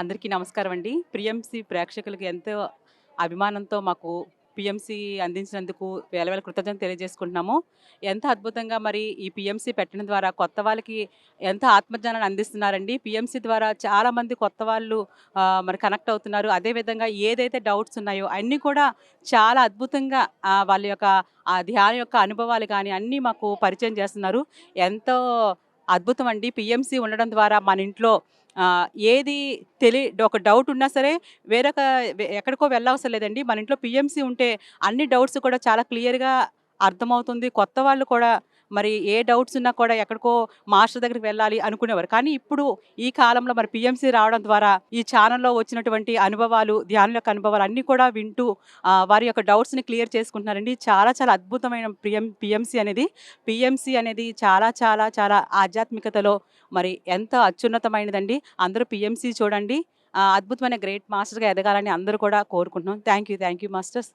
అందరికీ నమస్కారం అండి. పిఎంసి ప్రేక్షకులకి ఎంతో అభిమానంతో మాకు పిఎంసి అందించినందుకు వేల వేల కృతజ్ఞతలు తెలియజేసుకుంటున్నాము. ఎంత అద్భుతంగా మరి ఈ పిఎంసి పెట్టడం ద్వారా కొత్త వాళ్ళకి ఎంత ఆత్మజ్ఞానాన్ని అందిస్తున్నారండి. పిఎంసి ద్వారా చాలామంది కొత్త వాళ్ళు మరి కనెక్ట్ అవుతున్నారు. అదేవిధంగా ఏదైతే డౌట్స్ ఉన్నాయో అన్నీ కూడా చాలా అద్భుతంగా వాళ్ళ యొక్క ఆ ధ్యానం యొక్క అనుభవాలు కానీ అన్నీ మాకు పరిచయం చేస్తున్నారు. ఎంతో అద్భుతం అండి. పిఎంసి ఉండడం ద్వారా మన ఇంట్లో ఏది తెలి ఒక డౌట్ ఉన్నా సరే వేరొక ఎక్కడికో వెళ్ళవసరం లేదండి. మన ఇంట్లో పిఎంసీ ఉంటే అన్ని డౌట్స్ కూడా చాలా క్లియర్గా అర్థమవుతుంది. కొత్త వాళ్ళు కూడా మరి ఏ డౌట్స్ ఉన్నా కూడా ఎక్కడికో మాస్టర్ దగ్గరికి వెళ్ళాలి అనుకునేవారు. కానీ ఇప్పుడు ఈ కాలంలో మరి పిఎంసీ రావడం ద్వారా ఈ ఛానల్లో వచ్చినటువంటి అనుభవాలు ధ్యానుల యొక్క అనుభవాలు అన్నీ కూడా వింటూ వారి యొక్క డౌట్స్ని క్లియర్ చేసుకుంటున్నారండి. చాలా చాలా అద్భుతమైన పిఎం పిఎంసీ అనేది. పిఎంసీ అనేది చాలా చాలా చాలా ఆధ్యాత్మికతలో మరి ఎంత అత్యున్నతమైనదండి. అందరూ పిఎంసీ చూడండి. అద్భుతమైన గ్రేట్ మాస్టర్గా ఎదగాలని అందరూ కూడా కోరుకుంటున్నాం. Thank you thank you masters